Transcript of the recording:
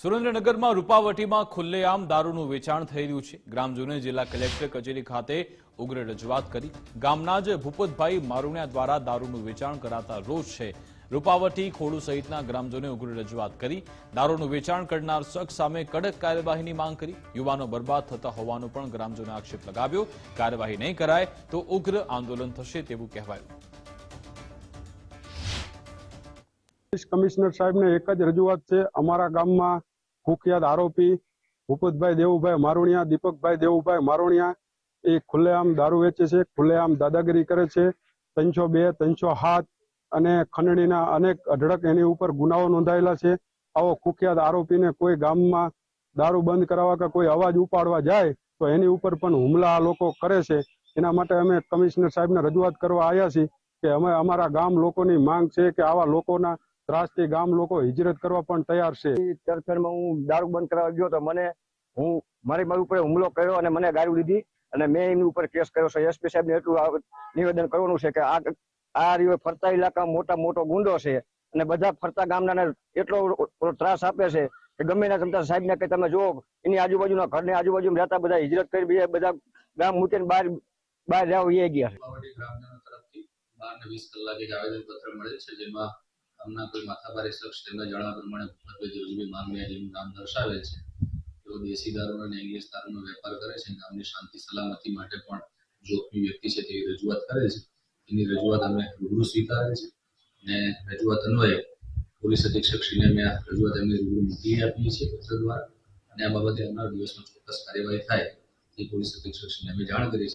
સુરેન્દ્રનગરમાં રૂપાવટીમાં ખુલ્લેઆમ દારૂનું વેચાણ થઈ રહ્યું છે. ગ્રામજનોએ જિલ્લા કલેક્ટર કચેરી ખાતે ઉગ્ર રજૂઆત કરી. ગામના જ ભૂપતભાઈ મારુણિયા દ્વારા દારૂનું વેચાણ કરાતા રોષ છે. રૂપાવટી, ખોડુ સહિતના ગ્રામજનોએ ઉગ્ર રજૂઆત કરી. દારૂનું વેચાણ કરનાર શખ્સ સામે કડક કાર્યવાહીની માંગ કરી. યુવાનો બરબાદ થતા હોવાનો પણ ગ્રામજનોએ આક્ષેપ લગાવ્યો. કાર્યવાહી નહીં કરાય તો ઉગ્ર આંદોલન થશે તેવું કહેવાયું. પોલીસ કમિશનર સાહેબને એક જ રજૂઆત છે. અમારા ગામમાં કુખ્યાત આરોપી ભૂપતભાઈ દેવુભાઈ મારુણિયા, દીપકભાઈ દેવુભાઈ મારુણિયા એ ખુલ્લેઆમ દારૂ વેચે છે, ખુલ્લેઆમ દાદાગીરી કરે છે. ત્રણસો બે, ત્રણસો હાથ અને ખંડણીના અનેક અઢળક એની ઉપર ગુનાઓ નોંધાયેલા છે. આવો કુખ્યાત આરોપીને કોઈ ગામમાં દારૂ બંધ કરાવવા કે કોઈ અવાજ ઉપાડવા જાય તો એની ઉપર પણ હુમલા આ લોકો કરે છે. એના માટે અમે કમિશનર સાહેબને રજૂઆત કરવા આવ્યા છીએ કે અમે અમારા ગામ લોકોની માંગ છે કે આવા લોકોના ત્રાસથી ગામ લોકો હિજરત કરવા પણ તૈયાર છે. તરફેણમાં હું દારૂ બંધ કરાવવા ગયો તો મને હું મારી મારી ઉપર હુમલો કર્યો અને મને ગાડી લીધી અને મેં એમની ઉપર કેસ કર્યો છે. એસપી સાહેબને એટલું નિવેદન કરવાનું છે કે આ આ રહ્યો ફરતા ઇલાકા મોટા મોટો ગુંડો છે અને બધા ફરતા ગામના એટલો ત્રાસ આપે છે કે ગમે ના તમતા સાહેબને કે તમે જો એની આજુબાજુના ઘરની આજુબાજુ રહેતા બધા હિજરત કરી બીજા બધા ગામ મૂકીને બહાર બહાર રહેવા એ ગયા છે. બાર ને વીસ કલાકે આવેદન પત્ર મળેલ છે જેમાં ગામના કોઈ માથાભારી શખ્સ તેમના જણાવ્યા પ્રમાણે ભૂપતભાઈ દેવજીભાઈ માંગલિયા જેનું નામ દર્શાવે છે, તેઓ દેશી દારૂનો અને ઇંગ્લિશ દારૂનો વેપાર કરે છે ગામની શાંતિ સલામતી માટે પણ જોખમી વ્યક્તિ છે તેવી રજૂઆત કરે છે. એની રજૂઆત અમે રૂબરૂ સ્વીકારે છે અને રજૂઆત અન્વયે પોલીસ અધિક્ષક શ્રીને અમે આ રજૂઆત એમને રૂબરૂ મોકલી આપીએ છીએ પત્ર દ્વારા અને આ બાબતે આવનાર દિવસમાં ચોક્કસ કાર્યવાહી થાય તે પોલીસ અધિક્ષક શ્રીને અમે જાણ કરી છે